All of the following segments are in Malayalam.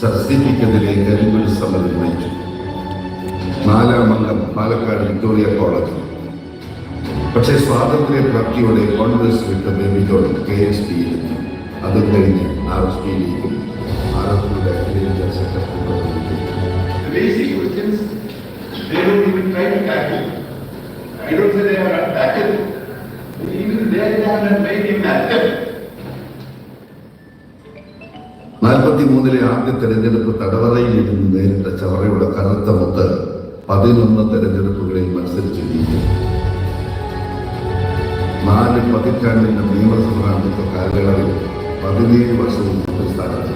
സബ്സിഡിക്കെതിരെ കരിമ്പൊരു സമരം നയിച്ചു. നാലാം അംഗം പാലക്കാട് വിക്ടോറിയ കോളേജ് പക്ഷേ സ്വാതന്ത്ര്യ പ്രാപ്തിയോടെ കോൺഗ്രസ് വിട്ട ബേബിയോട് കെ എസ് പിയിലെത്തി അതും കഴിഞ്ഞ് ആർ എസ് പിയിലേക്കും ആർ എസ് പിയുടെ അഖിലേന്ത്യാ സെക്രട്ടറി നാൽപ്പത്തി മൂന്നിലെ ആദ്യ തെരഞ്ഞെടുപ്പ് തടവറയിൽ ഇരുന്ന് നേരിട്ട ചവറയുടെ കറുത്ത മുത്ത് പതിനൊന്ന് തെരഞ്ഞെടുപ്പുകളിൽ മത്സരിച്ച് നാല് പതിറ്റാണ്ടിന്റെ നിയമസഭാ അംഗത്വ കാലയളവിൽ പതിനേഴ് വർഷവും സ്ഥാനത്ത്.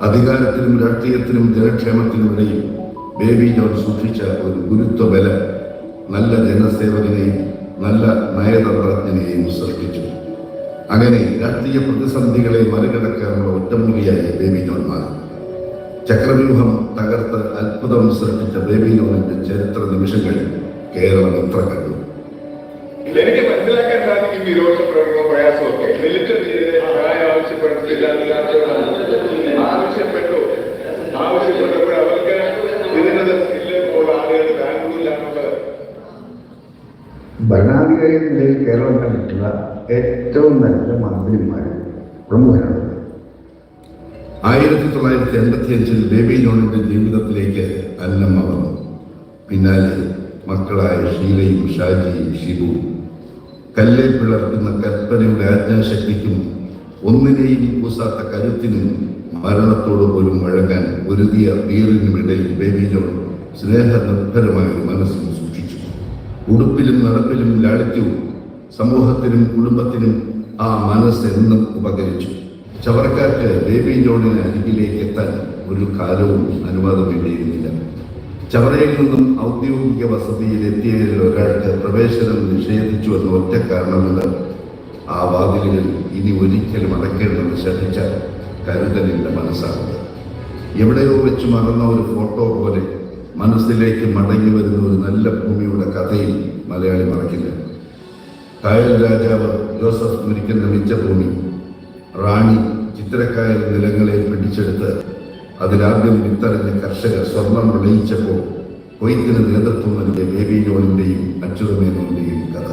അധികാരത്തിനും രാഷ്ട്രീയത്തിനും ജനക്ഷേമത്തിനും ഇടയിൽ ബേബി ജോൺ സൂക്ഷിച്ച ഒരു ഗുരുത്വ നല്ല ജനസേവകനെയും നല്ല നയതന്ത്രജ്ഞനെയും സൃഷ്ടിച്ചു. അങ്ങനെ രാഷ്ട്രീയ പ്രതിസന്ധികളെ മറികടക്കാനുള്ള ഒറ്റമൂലിയായി ബേബി ജോൺ മാറി. ചക്രവ്യൂഹം തകർത്ത് അത്ഭുതം സൃഷ്ടിച്ച ബേബി ജോണിന്റെ ചരിത്ര നിമിഷങ്ങൾ കേരളം എത്ര കണ്ടു. എനിക്ക് മനസ്സിലാക്കാൻ സാധിക്കും വിരോധ പ്രകടനവും പ്രയാസമൊക്കെ. മിലിറ്ററി സഹായം ആവശ്യപ്പെട്ടില്ല ആവശ്യപ്പെട്ടു. ആവശ്യപ്പെട്ടപ്പോൾ അവർക്ക് ഇതിനത് ഇല്ലപ്പോൾ ആളുകൾ ബാംഗ്ലൂരിലാണുള്ളത് ഭരണാധികാരി നിലയിൽ കേരളം കണ്ടിട്ടുള്ള ഏറ്റവും നല്ല മന്ത്രിമാർ പ്രമുഖരാണ്. ആയിരത്തി തൊള്ളായിരത്തി എൺപത്തി അഞ്ചിൽ ബേബി ജോണിന്റെ ജീവിതത്തിലേക്ക് അല്ലമ്മ വന്നു പിന്നാലെ മക്കളായ ഷീലയും ഷാജിയും ഷിബുവും കല്ലെ പിളർക്കുന്ന കൽപ്പനയുടെ ആജ്ഞാശക്തിക്കും ഒന്നിനെയും കൂസാത്ത കരുത്തിനും മരണത്തോട് പോലും വഴങ്ങാൻ ഒരുതിയ വീറിനുമിടയിൽ ബേബി ജോൺ സ്നേഹനിർഭരമായ ഒരു മനസ്സും സൂക്ഷിച്ചു. ഉടുപ്പിലും നടപ്പിലും ലാളിത്യവും സമൂഹത്തിനും കുടുംബത്തിനും ആ മനസ്സെന്നും ഉപകരിച്ചു. ചവറക്കാർക്ക് ബേബി ജോണിന് അരികിലേക്ക് എത്താൻ ഒരു കാലവും അനുവാദം വേണ്ടിയിരുന്നില്ല ചവറയിൽ നിന്നും ഔദ്യോഗിക വസതിയിൽ എത്തിയതിൽ ഒരാൾക്ക് പ്രവേശനം നിഷേധിച്ചു എന്ന ഒറ്റ കാരണമുണ്ട് ആ വാതിലുകൾ ഇനി ഒരിക്കലും അടയ്ക്കേണ്ടെന്ന് ശ്രദ്ധിച്ച കരുതലിന്റെ മനസ്സാണ് എവിടെയോ വെച്ച് മറന്ന ഒരു ഫോട്ടോ പോലെ മനസ്സിലേക്ക് മടങ്ങി വരുന്ന ഒരു നല്ല ഭൂമിയുടെ കഥയിൽ മലയാളി മറക്കില്ല. കായൽ രാജാവ് ജോസഫ് മുരിക്കുന്ന മിച്ചഭൂമി റാണി ചിത്രക്കായൽ നിലങ്ങളെ പിടിച്ചെടുത്ത് അതിലാദ്യം വിത്തറിഞ്ഞ കർഷകർ സ്വർണം വിളയിച്ചപ്പോൾ കൊയ്ത്തിന് നേതൃത്വം നൽകിയ ബേബി ജോണിന്റെയും അച്യുതമേനോന്റെയും കഥ.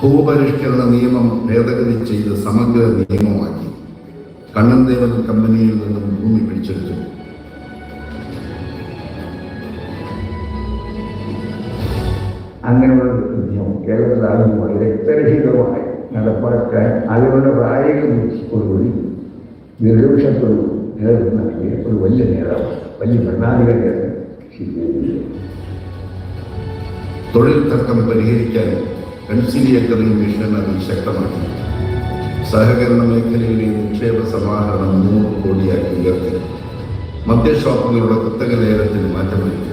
ഭൂപരിഷ്കരണ നിയമം ഭേദഗതി ചെയ്ത് സമഗ്ര നിയമമാക്കി. കണ്ണൻദേവൻ കമ്പനിയിൽ നിന്നും ഭൂമി പിടിച്ചെടുത്തു. അങ്ങനെയുള്ള കേരളത്തിൽ ആദ്യമായി രക്തരഹിതമായി നടപ്പാക്കാൻ അതിനുള്ള പ്രായോഗികതയോടുകൂടി നിർദോഷത്തോടു നേതൃത്വം നൽകിയ ഒരു വലിയ നേതാവ് വലിയ ഭരണാധികാരിയാണ്. തൊഴിൽ തർക്കം പരിഹരിക്കാൻ കൺസിലിയേറ്ററി മിഷൻ അത് ശക്തമാക്കി. സഹകരണ മേഖലയിലെ നിക്ഷേപ സമാഹരണം മൂന്ന് കോടിയാക്കി ഉയർത്തി. മദ്യഷോപ്പുകളുടെ കുത്തക ലേലത്തിന് മാറ്റം വരുത്തി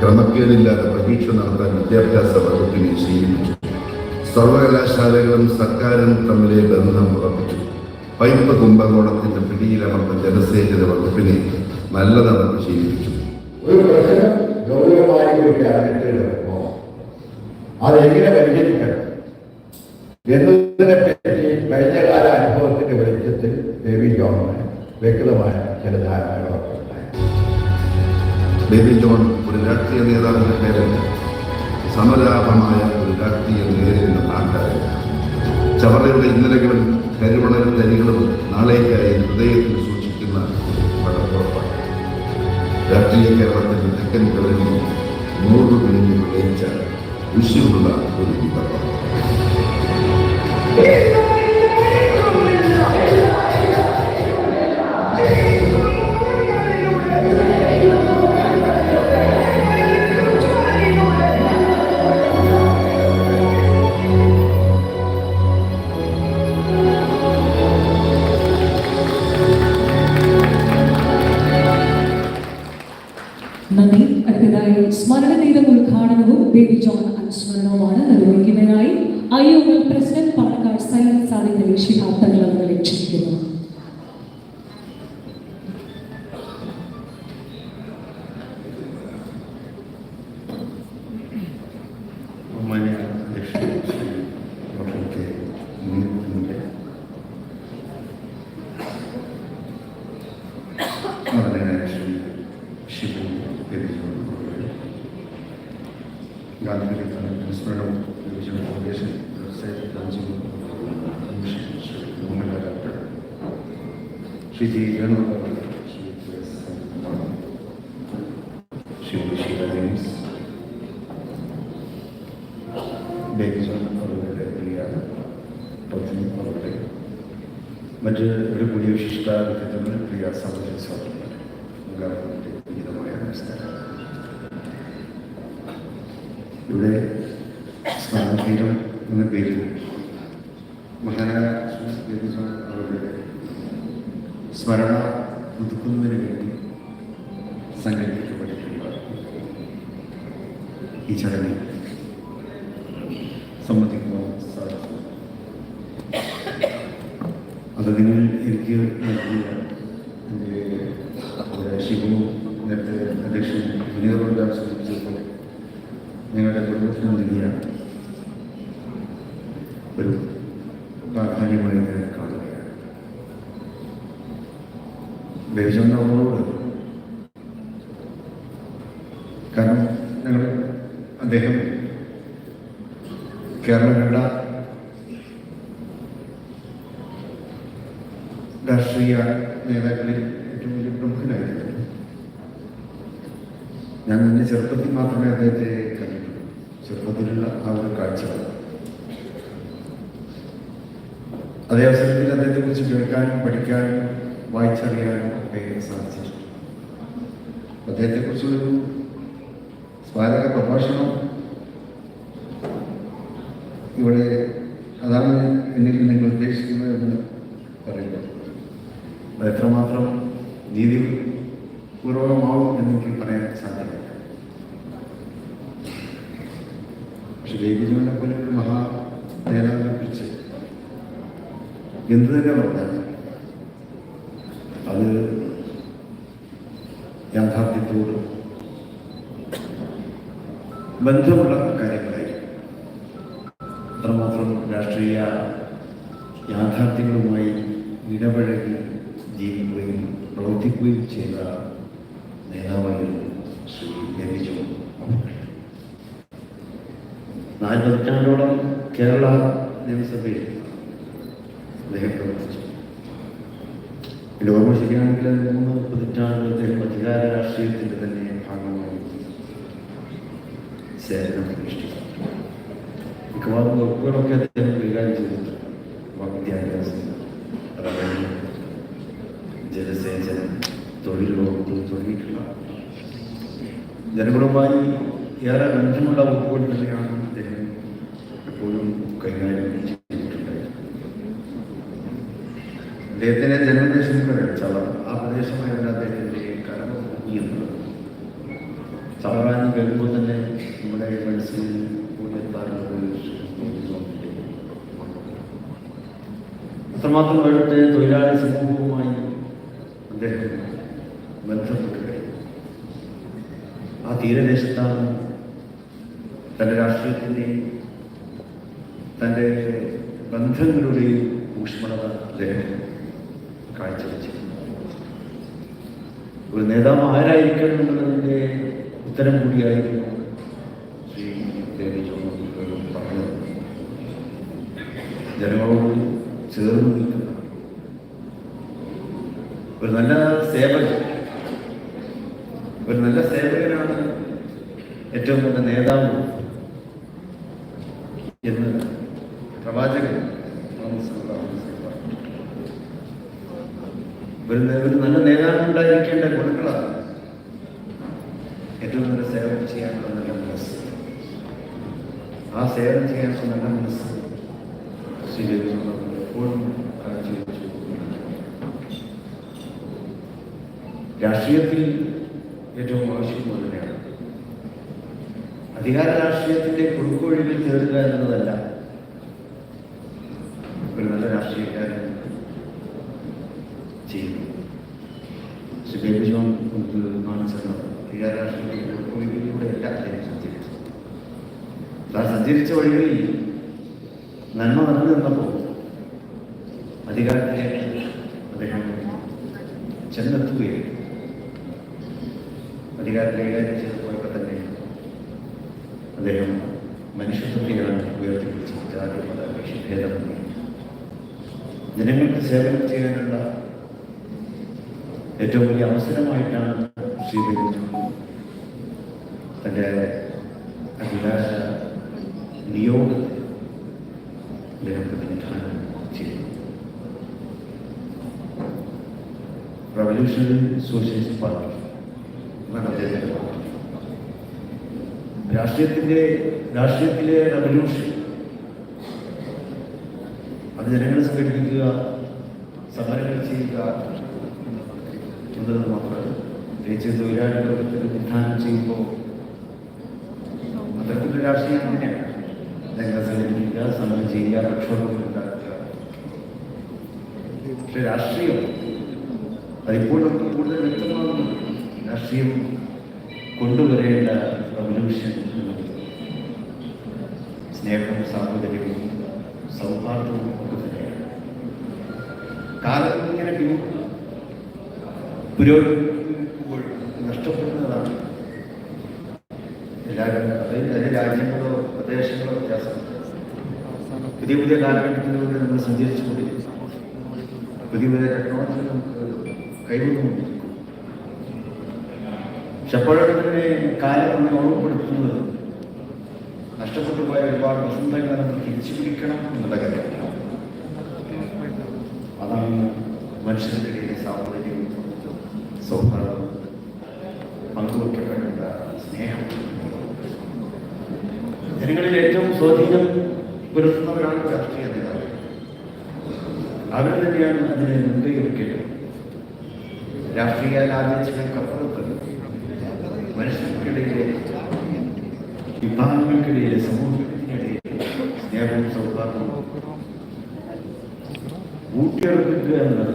ക്രമക്കേടില്ലാതെ പരീക്ഷ നടത്താൻ വിദ്യാഭ്യാസ വകുപ്പിനെ ശീലിപ്പിച്ചു. സർവകലാശാലകളും സർക്കാരും തമ്മിലെ ബന്ധം ഉറപ്പിച്ചു. പൈപ്പ് കുംഭകോണത്തിന്റെ പിടിയിലമർന്ന ജലസേചന വകുപ്പിനെ നല്ല നടപ്പ് ശീലിപ്പിച്ചു. ഒരു പ്രശ്നം ഗൗരവമായ ഒരു ക്യാബിനറ്റ് കിടക്കുമോ അതെങ്ങനെ പരിഹരിക്കണം? എന്നതിനെ പറ്റി കഴിഞ്ഞകാല അനുഭവത്തിന്റെ വെളിച്ചത്തിൽ ബേബി ജോൺ വ്യക്തമായ ചില ധാരണകളൊക്കെ ബേബി ജോൺ ഒരു രാഷ്ട്രീയ നേതാവിന്റെ പേരല്ല സമലാപമായ ഒരു എന്ന് നേരിടുന്ന നാട്ടായി ചവറയുടെ ഇന്നലകളും നിർവഹിക്കുന്നതിനായി I O L president Palakkad silent Sadiq Ali Shihab Thangal അവരെ ക്ഷണിക്കുന്നു ബഹുമാന്യ അധ്യക്ഷൻ ശ്രീ ഡോക്ടർ കെ മുനീറിന്റെ സ്മരണീയനായ ശ്രീ ഷിബു പെരിയോട് അവരുടെ ഗാന്ധി അനുസ്മരണവും വിഭജന ഫൗണ്ടേഷൻ വെബ്സൈറ്റ് രാജ്യം Shri Muhammad doctor Shri G Venugopal Shri S. Shri Sheela James Baby John അവരുടെ പ്രിയ പത്നി അവരുടെ മറ്റ് ഒരു പുതിയ വിശിഷ്ട വ്യക്തിത്വങ്ങൾ പ്രിയ സഹോദര സഹോദരന്മാർ എല്ലാവർക്കും എന്റെ ഉചിതമായ നമസ്കാരം ഇവിടെ സ്നാനതീരം എന്ന പേരിൽ മഹാരാജ അവരുടെ സ്മരണ പുതുക്കുന്നതിന് വേണ്ടി സംഘടിപ്പിക്കപ്പെട്ടിട്ടുള്ള ഈ ചടങ്ങിൽ സമ്മതിക്കുവാൻ സാധിച്ചു അത് നിങ്ങൾ എനിക്ക് നൽകിയ എന്റെ ശിവു നേരത്തെ അധ്യക്ഷൻ വിനീതപ്രകാശ് സൂചിപ്പിച്ചപ്പോൾ ഞങ്ങളുടെ കുടുംബത്തിന് നൽകിയ ഒരു പ്രാധാന്യമായി ഞാൻ കാണുകയാണ് ബേജൻ നമ്മളോട് കാരണം ഞങ്ങൾ അദ്ദേഹം കേരളം കണ്ട രാഷ്ട്രീയ നേതാക്കളിൽ ഏറ്റവും വലിയ പ്രമുഖനായിരുന്നു. ഞാൻ എന്റെ ചെറുപ്പത്തിൽ മാത്രമേ അദ്ദേഹത്തെ കണ്ടിട്ടുള്ളൂ. ചെറുപ്പത്തിലുള്ള ആ ഒരു കാഴ്ച അതേ അവസരത്തിൽ അദ്ദേഹത്തെ കുറിച്ച് കേൾക്കാനും പഠിക്കാനും വായിച്ചറിയാനും ഒക്കെ സാധിച്ചിട്ടുണ്ട്. അദ്ദേഹത്തെ കുറിച്ചുള്ളൊരു സ്മാരക പ്രഭാഷണം ഇവിടെ അതാണ് എന്നിൽ നിങ്ങൾ ഉദ്ദേശിക്കുന്നത് എന്ന് പറയുക അത് എത്രമാത്രം നീതി പൂർവകമാവും എന്നെനിക്ക് പറയാൻ സാധ്യമല്ല പക്ഷെ ദേവിജീവനെ പോലെ ഒരു മഹാ നേതാവിനെ കുറിച്ച് എന്ത് തന്നെ പറഞ്ഞാൽ അത് യാഥാർത്ഥ്യത്തോട് ബന്ധമുള്ള കാര്യങ്ങളായിരിക്കും. അത്രമാത്രം രാഷ്ട്രീയ യാഥാർത്ഥ്യങ്ങളുമായി ഇടപഴകി ജീവിക്കുകയും പ്രവർത്തിക്കുകയും ചെയ്ത നേതാവായിരുന്നു ശ്രീ രവിജു നാല് പതിറ്റാണ്ടോളം കേരള നിയമസഭയിൽ അദ്ദേഹം പ്രവർത്തിച്ചു. എന്റെ ഓർമ്മ ശരിയാണെങ്കിൽ മൂന്ന് പതിറ്റാണ്ട് അദ്ദേഹം അധികാര രാഷ്ട്രീയത്തിന്റെ തന്നെ ഭാഗമായി സേവനം അനുഷ്ഠിച്ചു. മിക്കവാറും വകുപ്പുകളൊക്കെ അദ്ദേഹം കൈകാര്യം ചെയ്തിട്ടുണ്ട്. വിദ്യാഭ്യാസം റവന്യൂ ജലസേചനം തൊഴിൽ വകുപ്പ് തുടങ്ങിയിട്ടുള്ള ജനങ്ങളുമായി ഏറെ ബന്ധമുള്ള വകുപ്പുകൾ തന്നെയാണ് അദ്ദേഹം എപ്പോഴും കൈകാര്യം ചെയ്തിട്ടുണ്ടായിരുന്നത്. അദ്ദേഹത്തിന്റെ ജന്മദേശം പറയാം ആ പ്രദേശമായിരുന്നു അദ്ദേഹത്തിന്റെ കടമ ഭൂമിയെന്നുള്ളത് ചവറാന്ന് കേൾക്കുമ്പോൾ തന്നെ നമ്മുടെ മനസ്സിൽ അത്രമാത്രം അവിടുത്തെ തൊഴിലാളി സമൂഹവുമായി അദ്ദേഹം ബന്ധപ്പെട്ട് കഴിഞ്ഞു. ആ തീരദേശത്താണ് തന്റെ രാഷ്ട്രീയത്തിന്റെയും തന്റെ ബന്ധങ്ങളുടെയും ഊഷ്മളത അദ്ദേഹം കാഴ്ചവെച്ചിരുന്നു ഒരു നേതാവ് ആരായിരിക്കണം എന്നുള്ളതിന്റെ ഉത്തരം കൂടിയായിരുന്നു ശ്രീ ദേവി ചോദ്യം പറഞ്ഞത് ജനങ്ങളോട് ചേർന്ന് ഒരു നല്ല സേവകൻ. ഒരു നല്ല സേവകനാണ് ഏറ്റവും നല്ല നേതാവ് എന്ന് പ്രവാചകൻ ഒരു നല്ല നേതാവ് ഉണ്ടായിരിക്കേണ്ട ഗുണങ്ങളാണ് ഏറ്റവും നല്ല സേവനം ചെയ്യാനുള്ള നല്ല മനസ്സ്. ആ സേവനം ചെയ്യാനുള്ള നല്ല മനസ്സ് സ്വീകരിക്കുന്നത് എപ്പോഴും രാഷ്ട്രീയത്തിൽ ഏറ്റവും ആവശ്യമുള്ളത് തന്നെയാണ്. അധികാര രാഷ്ട്രീയത്തിന്റെ കുടുക്കൊഴിവിൽ തേടുക എന്നതല്ല. ഒരു നല്ല രാഷ്ട്രീയക്കാരൻ ചെയ്യുന്നു അധികാര രാഷ്ട്രീയത്തിന്റെ കുറുക്കോഴികളിലൂടെ അല്ല അദ്ദേഹം സഞ്ചരിച്ചത്. താൻ സഞ്ചരിച്ച വഴികളിൽ നന്മ നടന്നു നിന്നപ്പോൾ അധികാരത്തിലേക്ക് അദ്ദേഹം ചെന്നെത്തുകയും അധികാരം കൈകാര്യം തന്നെ അദ്ദേഹം മനുഷ്യത്വത്തെയാണ് ഉയർത്തിപ്പിടിച്ചത് ജാതി മത ഭേദമന്യേ ജനങ്ങൾക്ക് സേവനം ചെയ്യാനുള്ള ഏറ്റവും വലിയ അവസരമായിട്ടാണ് ബെഞ്ചമിൻ തന്റെ അഭിലാഷ നിയോഗത്തെ അദ്ദേഹം പ്രതിനിധാനം ചെയ്തു. റവല്യൂഷണറി സോഷ്യലിസ്റ്റ് പാർട്ടി എന്നാണ് അദ്ദേഹത്തിന്റെ പാർട്ടി രാഷ്ട്രീയത്തിന്റെ രാഷ്ട്രീയത്തിലെ റവല്യൂഷൻ അത് ജനങ്ങളെ സംഘടിപ്പിക്കുക സമരങ്ങൾ ചെയ്യുക എന്നത് മാത്രമല്ല. പ്രത്യേകിച്ച് തൊഴിലാളി വർഗത്തിന് വിധാനം ചെയ്യുമ്പോൾ അത്തരത്തിലുള്ള രാഷ്ട്രീയം തന്നെയാണ്. ജനങ്ങളെ സംഘടിപ്പിക്കുക സമരം ചെയ്യുക പ്രക്ഷോഭങ്ങൾ ഉണ്ടാക്കുക. പക്ഷെ രാഷ്ട്രീയം അതിപ്പോൾ കൂടുതൽ വ്യക്തമാകുന്നു രാഷ്ട്രീയം കൊണ്ടുവരേണ്ട റവല്യൂഷൻ സ്നേഹവും സാഹോദര്യവും സൗഹാർദ്ദവും ഒക്കെ തന്നെയാണ്. കാലം ഇങ്ങനെ പുരോഗമിക്കുമ്പോൾ നഷ്ടപ്പെടുന്നതാണ്. എല്ലാ അതായത് അതിന് രാജ്യങ്ങളോ പ്രദേശങ്ങളോ വ്യത്യാസം. പുതിയ പുതിയ കാലഘട്ടത്തിലൂടെ നമ്മൾ സഞ്ചരിച്ചുകൊണ്ടിരിക്കുന്നു. പുതിയ പുതിയ ടെക്നോളജികൾ നമുക്ക് പക്ഷെ അപ്പോഴൊക്കെ കാലം നമ്മൾ ഓർമ്മപ്പെടുത്തുന്നത്. നഷ്ടപ്പെട്ടു പോയ ഒരുപാട് വസന്തങ്ങൾ നമ്മൾ തിരിച്ചു പിടിക്കണം എന്നുള്ള കാര്യമാണ്. അതാണ് മനുഷ്യരുടെ ഇടയിലെ സാഹോദര്യവും സൗഹാർദ്ദവും പങ്കുവയ്ക്കപ്പെടേണ്ട സ്നേഹം. ജനങ്ങളിൽ ഏറ്റവും സ്വാധീനം പുലർത്തുന്നവരാണ് രാഷ്ട്രീയ നേതാക്കൾ. അവർ തന്നെയാണ് അതിനെ മുൻകൈ വെക്കേണ്ടത് രാഷ്ട്രീയ രാജ്യങ്ങൾക്കപ്പുറത്ത് മനുഷ്യർക്കിടയിലെ വിഭാഗങ്ങൾക്കിടയിലെ സമൂഹത്തിനിടയിലെ സ്നേഹവും സൗഹാർദ്ദവും ഊട്ടിയുറപ്പിക്കുക എന്നത്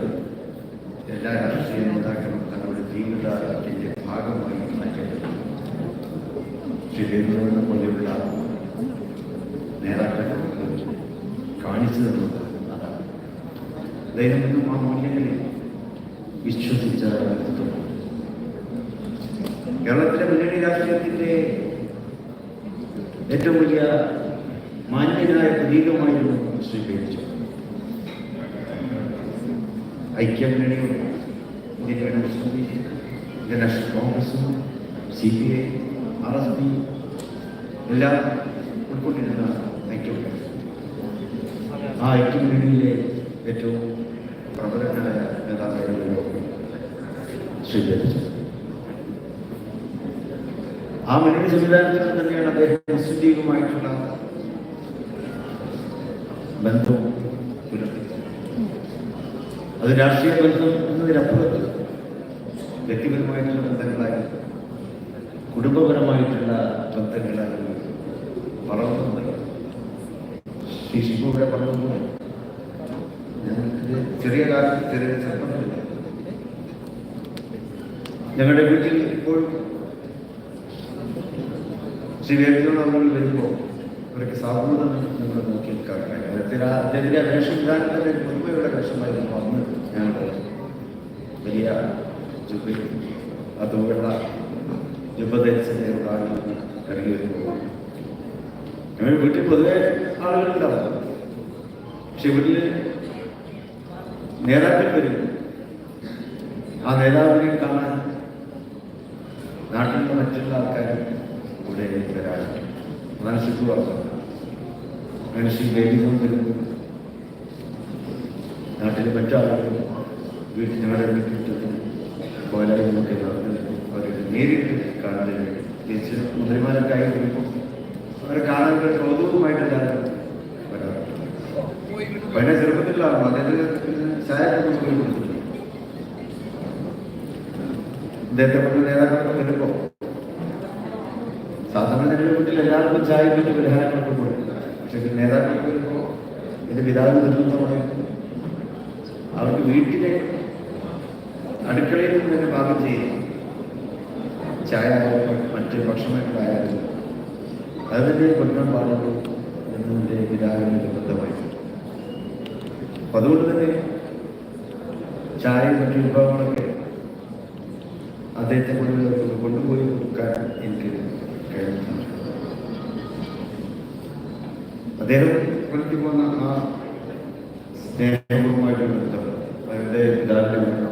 എല്ലാ രാഷ്ട്രീയ നേതാക്കളും തങ്ങളുടെ ജീവിതത്തിന്റെ ഭാഗമായി ശ്രീ ദേവനെ പോലെയുള്ള നേതാക്കൾ കാണിച്ചു തന്നത് ഇന്നും ആ മൂല്യങ്ങളിൽ വിശ്വസിച്ച വ്യക്തിത്വം കേരളത്തിലെ മുന്നണി രാഷ്ട്രീയത്തിന്റെ ഏറ്റവും വലിയ മാന്യനായ പ്രതീകമായിരുന്നു ശ്രീ പേരിച്ചു ഐക്യമുന്നണിയും കോൺഗ്രസും C P I R S P എല്ലാം ഉൾക്കൊണ്ടിരുന്ന ഐക്യമുന്നണി. ആ ഐക്യമുന്നണിയിലെ ഏറ്റവും പ്രബലനായ ശ്രീ സ്വീകരിച്ചു ആ മനുഷ്യ സംവിധാനത്തിൽ തന്നെയാണ് അദ്ദേഹം മുസ്ലിം ലീഗുമായിട്ടുള്ള ബന്ധവും അത് രാഷ്ട്രീയ ബന്ധം എന്നതിനപ്പുറത്ത് വ്യക്തിപരമായിട്ടുള്ള ബന്ധങ്ങളായി കുടുംബപരമായിട്ടുള്ള ബന്ധങ്ങളായി വളർന്നത് ഈ ശിവ ഇവിടെ പറഞ്ഞതുപോലെ ഞങ്ങൾക്ക് ചെറിയ കാലത്ത് ചെറിയ ചെറുപ്പത്തില്ല ഞങ്ങളുടെ വീട്ടിൽ ഇപ്പോഴും നമ്മൾ വരുമ്പോൾ അവർക്ക് സാധ്യത നമ്മൾ നോക്കി കാണാൻ അദ്ദേഹത്തിന് ആ വേഷവിധാനം തന്നെ പൊതുവെയുള്ള വേഷമായിരുന്നു അന്ന് ഞങ്ങൾ വലിയ ജുബിൽ അതുള്ള ജുബധരിച്ചതിനെ ഇറങ്ങി വരുമ്പോൾ. ഞങ്ങൾ വീട്ടിൽ പൊതുവെ ആളുകളുണ്ടാവും. പക്ഷെ വീട്ടിൽ നേതാക്കൾ വരും. ആ നേതാവിനെ കാണാൻ നാട്ടിലുള്ള മറ്റുള്ള ആൾക്കാരും ഇവിടെ വരാറുണ്ട് അതാണ് ശിശു പറഞ്ഞത്. അങ്ങനെ ശ്രീ വരുമ്പോൾ നാട്ടിലെ മറ്റാളുകളും വീട്ടിൽ ഞങ്ങളുടെ വീട്ടിൽ കോലായ്മൊക്കെ നടന്നു അവർ നേരിട്ട് കാണുന്നതിന് തിരിച്ച് മുതലിമാരൊക്കെ ആയി വരുമ്പോൾ അവരെ കാണാൻ കൗതുകമായിട്ട് എല്ലാവരും വരാറുണ്ട്. വളരെ ചെറുപ്പത്തിലാണ്? അതായത് ചായ കൊടുത്തിട്ടുണ്ട്. ഇദ്ദേഹത്തെ പോലെ നേതാക്കളൊക്കെ വരുമ്പോൾ വീട്ടിൽ എല്ലാവർക്കും ചായ മറ്റു പരിഹാരങ്ങളൊക്കെ കൊടുക്കും പക്ഷെ നേതാക്കൾക്ക് വരുമ്പോൾ എന്റെ പിതാവ് നിൽക്കുന്നതോടെ അവർക്ക് വീട്ടിലെ അടുക്കളയിൽ നിന്ന് തന്നെ പാകം ചെയ്യും ചായ ആയാലും മറ്റ് ഭക്ഷണങ്ങളായാലും അതിന്റെ കൊടുക്കാൻ പാടുള്ളൂ എന്നതിന്റെ പിതാവിന് നിർബന്ധമായി. അപ്പൊ അതുകൊണ്ട് തന്നെ ചായ മറ്റു വിഭവങ്ങളൊക്കെ അദ്ദേഹത്തെ കൊണ്ട് കൊണ്ടുപോയി കൊടുക്കാൻ എനിക്ക് കഴിഞ്ഞിട്ടുണ്ട് അദ്ദേഹം കൊണ്ടു പോകുന്ന ആ സ്നേഹവുമായിട്ട് ബന്ധം അവരുടെ പിതാവിന്റെ മരണം